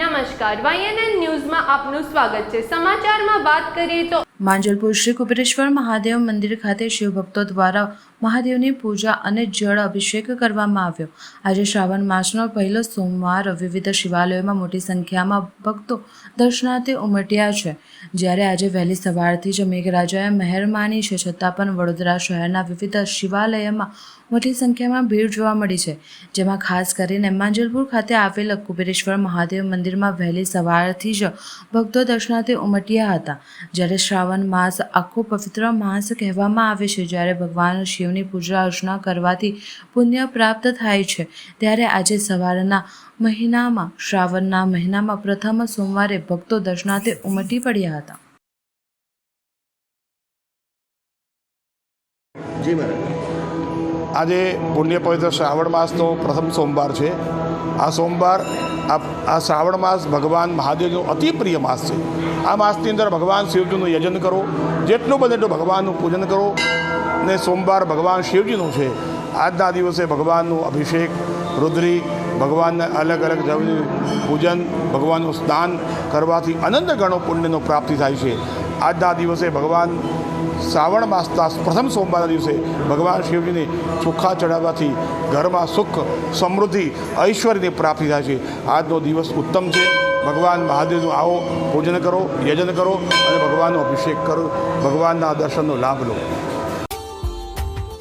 નમસ્કાર વાયએનએન ન્યૂઝમાં આપનું સ્વાગત છે. સમાચારમાં વાત કરીએ તો માંજલપુર શ્રી કુબેરેશ્વર મહાદેવ મંદિર ખાતે શિવભક્તો દ્વારા મહાદેવની પૂજા અને જળ અભિષેક કરવામાં આવ્યો. આજે શ્રાવણ માસનો પહેલો સોમવાર. વિવિધ શિવાલયોમાં મોટી સંખ્યામાં ભક્તો દર્શનાર્થે ઉમટ્યા છે. જ્યારે આજે વહેલી સવારથી જ મેઘરાજાએ મહેર માની છે, છતાં પણ વડોદરા શહેરના વિવિધ શિવાલયમાં મોટી સંખ્યામાં ભીડ જોવા મળી છે. જેમાં ખાસ કરીને માંજલપુર ખાતે આવેલ કુબેરેશ્વર મહાદેવ મંદિરમાં વહેલી સવારથી જ ભક્તો દર્શનાર્થે ઉમટ્યા હતા. જ્યારે શ્રાવણ માસ આખો પવિત્ર માસ કહેવામાં આવે છે, જ્યારે ભગવાન શિવની પૂજા અર્ચના કરવાથી પુણ્ય પ્રાપ્ત થાય છે. ત્યારે આજે સવારના મહિનામાં, શ્રાવણના મહિનામાં પ્રથમ સોમવારે ભક્તો દર્શનાર્થે ઉમટી પડ્યા હતા. આજે પુણ્ય પવિત્ર શ્રાવણ માસનો પ્રથમ સોમવાર છે. આ સોમવાર આ શ્રાવણ માસ ભગવાન મહાદેવનો અતિ પ્રિય માસ છે. આ માસની અંદર ભગવાન શિવજીનું યજન કરો, જેટલું બને એટલું ભગવાનનું પૂજન કરો. ને સોમવાર ભગવાન શિવજીનું છે. આજના દિવસે ભગવાનનું અભિષેક, રુદ્રી, ભગવાનને અલગ અલગ પૂજન, ભગવાનનું સ્નાન કરવાથી અનંત ગણો પુણ્યનો પ્રાપ્તિ થાય છે. આજના દિવસે ભગવાન શ્રાવણ માસના પ્રથમ સોમવારના દિવસે ભગવાન શિવજીને ચોખ્ખા ચડાવવાથી ઘરમાં સુખ, સમૃદ્ધિ, ઐશ્વર્યની પ્રાપ્તિ થાય છે. આજનો દિવસ ઉત્તમ છે. ભગવાન મહાદેવનું આવો પૂજન કરો, યજન કરો અને ભગવાનનો અભિષેક કરો. ભગવાનના દર્શનનો લાભ લો.